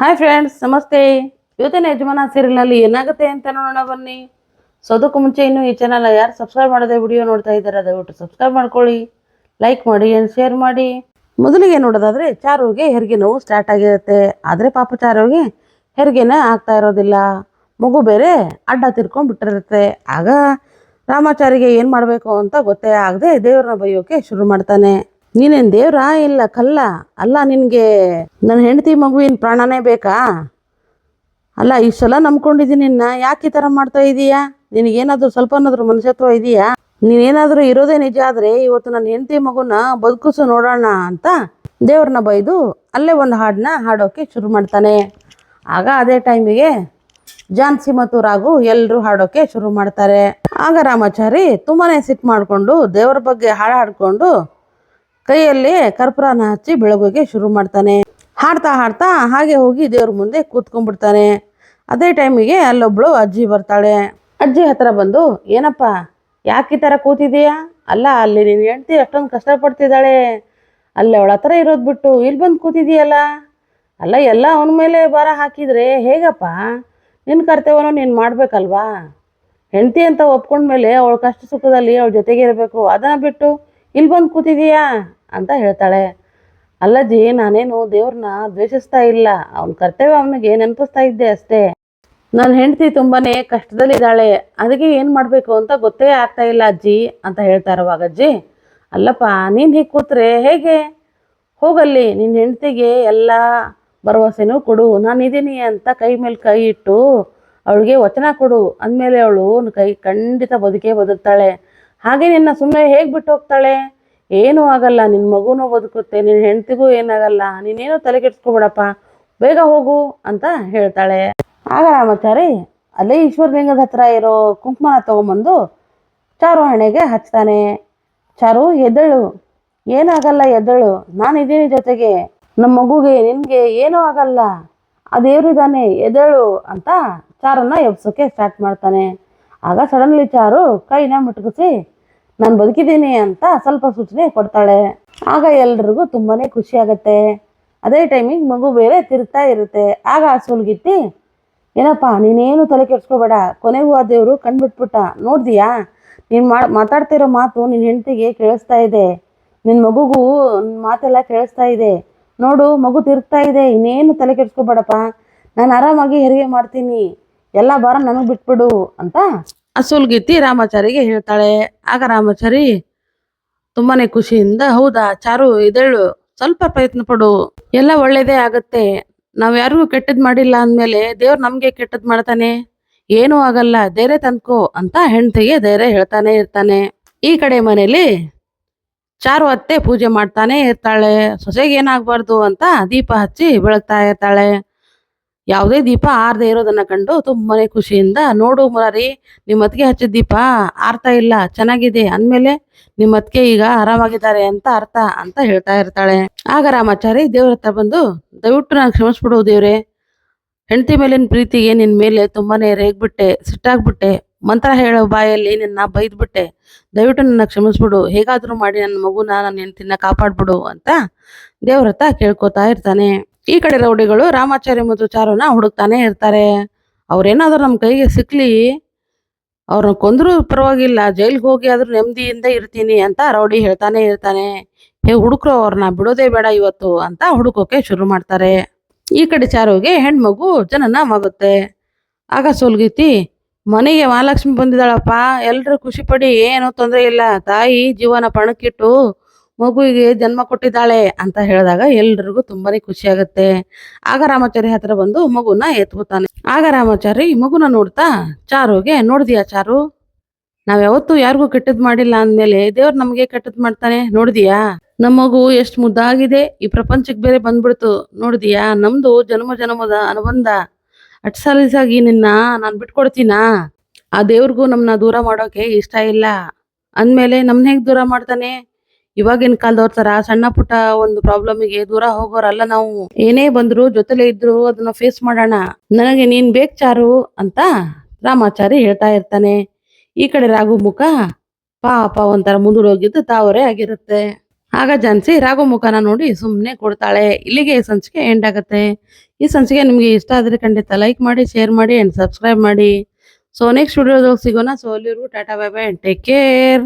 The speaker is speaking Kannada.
ಹಾಯ್ ಫ್ರೆಂಡ್ಸ್ ನಮಸ್ತೆ. ಇವತ್ತಿನ ಯಜಮಾನ ಸೀರಿಯಲ್ನಲ್ಲಿ ಏನಾಗುತ್ತೆ ಅಂತ ನೋಡೋಣ ಬನ್ನಿ. ಸೊ ಮುಂಚೆ ಇನ್ನೂ ಈ ಚಾನಲ್ ಯಾರು ಸಬ್ಸ್ಕ್ರೈಬ್ ಮಾಡದೆ ವಿಡಿಯೋ ನೋಡ್ತಾ ಇದ್ದಾರೆ ದಯವಿಟ್ಟು ಸಬ್ಸ್ಕ್ರೈಬ್ ಮಾಡ್ಕೊಳ್ಳಿ. ಲೈಕ್ ಮಾಡಿ ಆ್ಯಂಡ್ ಶೇರ್ ಮಾಡಿ. ಮೊದಲಿಗೆ ನೋಡೋದಾದ್ರೆ ಚಾರುಗೆ ಹೆರಿಗೆ ನೋವು ಸ್ಟಾರ್ಟ್ ಆಗಿರುತ್ತೆ. ಆದರೆ ಪಾಪ ಚಾರುಗೆ ಹೆರಿಗೆನೇ ಆಗ್ತಾ ಇರೋದಿಲ್ಲ. ಮಗು ಬೇರೆ ಅಡ್ಡ ತಿರ್ಕೊಂಡ್ಬಿಟ್ಟಿರುತ್ತೆ ಆಗ ರಾಮಾಚಾರಿಗೆ ಏನು ಮಾಡಬೇಕು ಅಂತ ಗೊತ್ತೇ ಆಗದೆ ದೇವ್ರನ್ನ ಬೈಯೋಕೆ ಶುರು ಮಾಡ್ತಾನೆ. ನೀನೇನು ದೇವ್ರಾ ಇಲ್ಲ ಕಲ್ಲ? ಅಲ್ಲ, ನಿನಗೆ ನನ್ನ ಹೆಂಡತಿ ಮಗುವಿನ ಪ್ರಾಣನೇ ಬೇಕಾ? ಅಲ್ಲ, ಈ ಸಲ ನಂಬ್ಕೊಂಡಿದ್ದೀನಿ ನಿನ್ನ. ಯಾಕೆ ಈ ಥರ ಮಾಡ್ತಾ ಇದೀಯಾ? ನಿನಗೇನಾದರೂ ಸ್ವಲ್ಪನಾದರೂ ಮನುಷ್ಯತ್ವ ಇದೆಯಾ? ನೀನೇನಾದರೂ ಇರೋದೇ ನಿಜ ಆದರೆ ಇವತ್ತು ನನ್ನ ಹೆಂಡತಿ ಮಗುನ ಬದುಕಿಸು ನೋಡೋಣ ಅಂತ ದೇವ್ರನ್ನ ಬೈದು ಅಲ್ಲೇ ಒಂದು ಹಾಡನ್ನ ಹಾಡೋಕೆ ಶುರು ಮಾಡ್ತಾನೆ. ಆಗ ಅದೇ ಟೈಮಿಗೆ ಜಾನ್ಸಿ ಮತ್ತು ರಾಘು ಎಲ್ಲರೂ ಹಾಡೋಕೆ ಶುರು ಮಾಡ್ತಾರೆ. ಆಗ ರಾಮಾಚಾರಿ ತುಂಬಾನೇ ಸಿಟ್ಟು ಮಾಡಿಕೊಂಡು ದೇವ್ರ ಬಗ್ಗೆ ಹಾಡು ಹಾಡ್ಕೊಂಡು ಕೈಯಲ್ಲಿ ಕರ್ಪೂರನ ಹಚ್ಚಿ ಬೆಳಗುಗೆ ಶುರು ಮಾಡ್ತಾನೆ. ಹಾಡ್ತಾ ಹಾಡ್ತಾ ಹಾಗೆ ಹೋಗಿ ದೇವ್ರ ಮುಂದೆ ಕೂತ್ಕೊಂಡ್ಬಿಡ್ತಾನೆ. ಅದೇ ಟೈಮಿಗೆ ಅಲ್ಲೊಬ್ಳು ಅಜ್ಜಿ ಬರ್ತಾಳೆ. ಅಜ್ಜಿ ಹತ್ರ ಬಂದು, ಏನಪ್ಪ, ಯಾಕೆ ಈ ಥರ ಕೂತಿದೀಯಾ? ಅಲ್ಲ, ಅಲ್ಲಿ ನಿನ್ನ ಹೆಂಡ್ತಿ ಅಷ್ಟೊಂದು ಕಷ್ಟಪಡ್ತಿದ್ದಾಳೆ. ಅಲ್ಲಿ ಅವಳ ಹತ್ರ ಇರೋದು ಬಿಟ್ಟು ಇಲ್ಲಿ ಬಂದು ಕೂತಿದೀಯಲ್ಲ? ಅಲ್ಲ, ಎಲ್ಲ ಅವನ ಮೇಲೆ ಭಾರ ಹಾಕಿದರೆ ಹೇಗಪ್ಪ? ನಿನ್ನ ಕರ್ತವ್ಯನೂ ನೀನು ಮಾಡಬೇಕಲ್ವಾ? ಹೆಂಡ್ತಿ ಅಂತ ಒಪ್ಕೊಂಡ್ಮೇಲೆ ಅವಳ ಕಷ್ಟ ಸುಖದಲ್ಲಿ ಅವಳ ಜೊತೆಗೆ ಇರಬೇಕು. ಅದನ್ನು ಬಿಟ್ಟು ಇಲ್ಲಿ ಬಂದು ಕೂತಿದೀಯಾ? ಅಂತ ಹೇಳ್ತಾಳೆ. ಅಲ್ಲಜ್ಜಿ, ನಾನೇನು ದೇವ್ರನ್ನ ದ್ವೇಷಿಸ್ತಾ ಇಲ್ಲ. ಅವ್ನ ಕರ್ತವ್ಯ ಅವನಿಗೆ ನೆನಪಿಸ್ತಾ ಇದ್ದೆ ಅಷ್ಟೇ. ನನ್ನ ಹೆಂಡತಿ ತುಂಬಾ ಕಷ್ಟದಲ್ಲಿದ್ದಾಳೆ. ಅದಕ್ಕೆ ಏನು ಮಾಡಬೇಕು ಅಂತ ಗೊತ್ತೇ ಆಗ್ತಾ ಇಲ್ಲ ಅಜ್ಜಿ, ಅಂತ ಹೇಳ್ತಾರವಾಗ ಅಜ್ಜಿ ಅಲ್ಲಪ್ಪ, ನೀನು ಹೀಗೆ ಕೂತ್ರೆ ಹೇಗೆ? ಹೋಗಲ್ಲಿ ನಿನ್ನ ಹೆಂಡತಿಗೆ ಎಲ್ಲ ಭರವಸೆನೂ ಕೊಡು. ನಾನು ಇದ್ದೀನಿ ಅಂತ ಕೈ ಮೇಲೆ ಕೈ ಇಟ್ಟು ಅವಳಿಗೆ ವಚನ ಕೊಡು. ಅಂದಮೇಲೆ ಅವಳು ಕೈ ಖಂಡಿತ ಬದುಕೇ ಬದುಕ್ತಾಳೆ. ಹಾಗೆ ನಿನ್ನ ಸುಮ್ಮನೆ ಹೇಗೆ ಬಿಟ್ಟು ಹೋಗ್ತಾಳೆ? ಏನೂ ಆಗಲ್ಲ ನಿನ್ನ ಮಗುನೂ ಬದುಕುತ್ತೆ ನಿನ್ನ ಹೆಂಡತಿಗೂ ಏನಾಗಲ್ಲ, ನೀನೇನು ತಲೆ ಕೆಡ್ಸ್ಕೊಬೇಡಪ್ಪ ಬೇಗ ಹೋಗು ಅಂತ ಹೇಳ್ತಾಳೆ. ಆಗ ರಾಮಾಚಾರಿ, ಅಲ್ಲೇ ಈಶ್ವರಲಿಂಗದ ಹತ್ರ ಇರೋ ಕುಂಕುಮನ ತಗೊಂಬಂದು ಚಾರು ಹಣೆಗೆ ಹಚ್ತಾನೆ. ಚಾರು, ಎದ್ದಳು. ಏನಾಗಲ್ಲ, ಎದ್ದಳು. ನಾನು ಇದ್ದೀನಿ ಜೊತೆಗೆ. ನಮ್ಮ ಮಗುಗೆ, ನಿನಗೆ ಏನೂ ಆಗಲ್ಲ. ಆ ದೇವ್ರಿದ್ದಾನೆ ಎದ್ದೇಳು ಅಂತ ಚಾರನ್ನ ಎಬ್ಸೋಕೆ ಸ್ಟಾರ್ಟ್ ಮಾಡ್ತಾನೆ. ಆಗ ಸಡನ್ಲಿ ಚಾರು ಕೈನ ಮುಟ್ಕಿಸಿ ನಾನು ಬದುಕಿದ್ದೀನಿ ಅಂತ ಸ್ವಲ್ಪ ಸೂಚನೆ ಕೊಡ್ತಾಳೆ. ಆಗ ಎಲ್ರಿಗೂ ತುಂಬಾನೇ ಖುಷಿ ಆಗುತ್ತೆ. ಅದೇ ಟೈಮಿಗೆ ಮಗು ಬೇರೆ ತಿರುಗ್ತಾ ಇರುತ್ತೆ. ಆಗ ಆ ಸುಲ್ಗಿತ್ತಿ ಏನಪ್ಪ, ನೀನೇನು ತಲೆ ಕೆಡ್ಸ್ಕೊಬೇಡ. ಕೊನೆಗೂ ಆ ದೇವರು ಕಂಡುಬಿಟ್ಬಿಟ್ಟ. ನೋಡ್ದಿಯಾ? ನೀನು ಮಾ, ಮಾತಾಡ್ತಿರೋ ಮಾತು ನಿನ್ನ ಹೆಂಡತಿಗೆ ಕೇಳಿಸ್ತಾ ಇದೆ. ನಿನ್ನ ಮಗುಗೂ ಮಾತೆಲ್ಲ ಕೇಳಿಸ್ತಾ ಇದೆ. ನೋಡು, ಮಗು ತಿರುಗ್ತಾ ಇದೆ. ಇನ್ನೇನು ತಲೆ ಕೆಡ್ಸ್ಕೊಬೇಡಪ್ಪ. ನಾನು ಆರಾಮಾಗಿ ಹೆರಿಗೆ ಮಾಡ್ತೀನಿ. ಎಲ್ಲ ಭಾರ ನನಗೆ ಬಿಟ್ಬಿಡು. ಅಂತ ಅಸುಲ್ಗಿತ್ತಿ ರಾಮಾಚಾರಿಗೆ ಹೇಳ್ತಾಳೆ. ಆಗ ರಾಮಾಚಾರಿ, ತುಂಬಾನೇ ಖುಷಿಯಿಂದ, ಹೌದಾ ಚಾರು, ಇದಳು, ಸ್ವಲ್ಪ ಪ್ರಯತ್ನ ಪಡು. ಎಲ್ಲ ಒಳ್ಳೇದೇ ಆಗತ್ತೆ. ನಾವ್ ಯಾರಿಗೂ ಕೆಟ್ಟದ್ ಮಾಡಿಲ್ಲ ಅಂದ್ಮೇಲೆ ದೇವ್ರು ನಮ್ಗೆ ಕೆಟ್ಟದ್ ಮಾಡ್ತಾನೆ. ಏನೂ ಆಗಲ್ಲ, ಧೈರ್ಯ ತಂದ್ಕೋ ಅಂತ ಹೆಂಡತಿಗೆ ಧೈರ್ಯ ಹೇಳ್ತಾನೆ ಇರ್ತಾನೆ. ಈ ಕಡೆ ಮನೇಲಿ ಚಾರು ಅತ್ತೆ ಪೂಜೆ ಮಾಡ್ತಾನೆ ಇರ್ತಾಳೆ. ಸೊಸೆಗೆ ಏನಾಗ್ಬಾರ್ದು ಅಂತ ದೀಪ ಹಚ್ಚಿ ಬೆಳಗ್ತಾ ಇರ್ತಾಳೆ. ಯಾವುದೇ ದೀಪ ಆರದೆ ಇರೋದನ್ನ ಕಂಡು ತುಂಬಾನೇ ಖುಷಿಯಿಂದ, ನೋಡು ಮುರಾರಿ ನಿಮ್ಮ ಅತ್ತಿಗೆ ಹಚ್ಚಿದ ದೀಪ, ಆರ್ತಾ ಇಲ್ಲ, ಚೆನ್ನಾಗಿದೆ, ಅಂದ್ಮೇಲೆ ನಿಮ್ಮ ಅತ್ತಿಗೆ ಈಗ ಆರಾಮಾಗಿದ್ದಾರೆ ಅಂತ ಅರ್ಥ ಅಂತ ಹೇಳ್ತಾ ಇರ್ತಾಳೆ. ಆಗ ರಾಮಾಚಾರಿ ದೇವ್ರ ಹತ್ರ ಬಂದು, ದಯವಿಟ್ಟು ನಾನು ಕ್ಷಮಿಸ್ಬಿಡು ದೇವ್ರೆ. ಹೆಂಡತಿ ಮೇಲಿನ ಪ್ರೀತಿಗೆ ನಿನ್ ಮೇಲೆ ತುಂಬಾನೇ ರೇಗ್ಬಿಟ್ಟೆ, ಸಿಟ್ಟಾಗ್ಬಿಟ್ಟೆ. ಮಂತ್ರ ಹೇಳೋ ಬಾಯಲ್ಲಿ ನಿನ್ನ ಬೈದ್ಬಿಟ್ಟೆ. ದಯವಿಟ್ಟು ನನ್ನ ಕ್ಷಮಿಸ್ಬಿಡು. ಹೇಗಾದರೂ ಮಾಡಿ ನನ್ನ ಮಗುನ, ನನ್ನ ಹೆಂಡತಿನ ಕಾಪಾಡ್ಬಿಡು ಅಂತ ದೇವ್ರ ಹತ್ರ ಕೇಳ್ಕೊತಾ ಇರ್ತಾನೆ. ಈ ಕಡೆ ರೌಡಿಗಳು ರಾಮಾಚಾರಿ ಮತ್ತು ಚಾರುನ ಹುಡುಕ್ತಾನೆ ಇರ್ತಾರೆ. ಅವ್ರೇನಾದ್ರೂ ನಮ್ಮ ಕೈಗೆ ಸಿಕ್ಲಿ, ಅವ್ರನ್ನ ಕೊಂದ್ರೂ ಪರವಾಗಿಲ್ಲ, ಜೈಲ್ಗೆ ಹೋಗಿ ಆದ್ರೂ ನೆಮ್ಮದಿಯಿಂದ ಇರ್ತೀನಿ ಅಂತ ರೌಡಿ ಹೇಳ್ತಾನೆ ಇರ್ತಾನೆ. ಹೇ ಹುಡುಕ್ರು ಅವ್ರನ್ನ, ಬಿಡೋದೇ ಬೇಡ ಇವತ್ತು ಅಂತ ಹುಡುಕೋಕೆ ಶುರು ಮಾಡ್ತಾರೆ. ಈ ಕಡೆ ಚಾರುಗೆ ಹೆಣ್ಮಗು ಜನನವಾಗುತ್ತೆ ಆಗ ಸೋಲ್ಗೀತಿ, ಮನೆಗೆ ಮಹಾಲಕ್ಷ್ಮಿ ಬಂದಿದ್ದಾಳಪ್ಪ ಎಲ್ಲರೂ ಖುಷಿ ಪಡಿ, ಏನೂ ತೊಂದರೆ ಇಲ್ಲ, ತಾಯಿ ಜೀವನ ಪಣಕ್ಕಿಟ್ಟು ಮಗುವಿಗೆ ಜನ್ಮ ಕೊಟ್ಟಿದ್ದಾಳೆ ಅಂತ ಹೇಳಿದಾಗ ಎಲ್ರಿಗೂ ತುಂಬಾನೇ ಖುಷಿ ಆಗುತ್ತೆ. ಆಗ ರಾಮಾಚಾರಿ ಹತ್ರ ಬಂದು ಮಗುನ ಎತ್ಕೋತಾನೆ. ಆಗ ರಾಮಾಚಾರಿ ಮಗುನ ನೋಡ್ತಾ, ಚಾರುಗೆ, ನೋಡಿದ್ಯಾ ಚಾರು? ನಾವ್ ಯಾವತ್ತೂ ಯಾರಿಗೂ ಕೆಟ್ಟದ್ ಮಾಡಿಲ್ಲ ಅಂದ್ಮೇಲೆ ದೇವ್ರು ನಮ್ಗೆ ಕೆಟ್ಟದ್ ಮಾಡ್ತಾನೆ, ನೋಡ್ದಿಯಾ? ನಮ್ಮ ಮಗು ಎಷ್ಟ್ ಮುದ್ದಾಗಿದೆ, ಈ ಪ್ರಪಂಚಕ್ಕೆ ಬೇರೆ ಬಂದ್ಬಿಡ್ತು, ನೋಡಿದ್ಯಾ? ನಮ್ದು ಜನ್ಮ ಜನ್ಮದ ಅನುಬಂಧ. ಅಟ್ಸಲಿಸಾಗಿ ನಿನ್ನ ನಾನ್ ಬಿಟ್ಕೊಡ್ತೀನಾ? ಆ ದೇವ್ರಿಗೂ ನಮ್ಮನ್ನ ದೂರ ಮಾಡೋಕೆ ಇಷ್ಟ ಇಲ್ಲ. ಅಂದ್ಮೇಲೆ ನಮ್ನ ಹೇಗ್ ದೂರ ಮಾಡ್ತಾನೆ? ಇವಾಗಿನ ಕಾಲದವ್ರ ತರ ಸಣ್ಣ ಪುಟ್ಟ ಒಂದು ಪ್ರಾಬ್ಲಮ್ಗೆ ದೂರ ಹೋಗೋರಲ್ಲ ನಾವು. ಏನೇ ಬಂದ್ರು ಜೊತೆಲೆ ಇದ್ರು ಅದನ್ನ ಫೇಸ್ ಮಾಡೋಣ. ನನಗೆ ನೀನ್ ಬೇಕ್ ಚಾರು ಅಂತ ರಾಮಾಚಾರಿ ಹೇಳ್ತಾ ಇರ್ತಾನೆ. ಈ ಕಡೆ ರಾಘು ಮುಖ ಪಾಪ ಒಂಥರ ಮುಂದೂಡೋಗಿದ್ದು ತಾವರೇ ಆಗಿರುತ್ತೆ. ಆಗ ಜಾನ್ಸಿ ರಾಘು ಮುಖನ ನೋಡಿ ಸುಮ್ಮನೆ ಕೊಡ್ತಾಳೆ. ಇಲ್ಲಿಗೆ ಈ ಸಂಚಿಕೆ ಎಂಡ್ ಆಗುತ್ತೆ. ಈ ಸಂಚಿಕೆ ನಿಮಗೆ ಇಷ್ಟ ಆದರೆ ಖಂಡಿತ ಲೈಕ್ ಮಾಡಿ ಶೇರ್ ಮಾಡಿ ಆ್ಯಂಡ್ ಸಬ್ಸ್ಕ್ರೈಬ್ ಮಾಡಿ. ಸೊ ನೆಕ್ಸ್ಟ್ ವಿಡಿಯೋದಾಗ ಸಿಗೋಣ. ಸೊ ಅಲ್ಲಿರು Tata bye bye and take care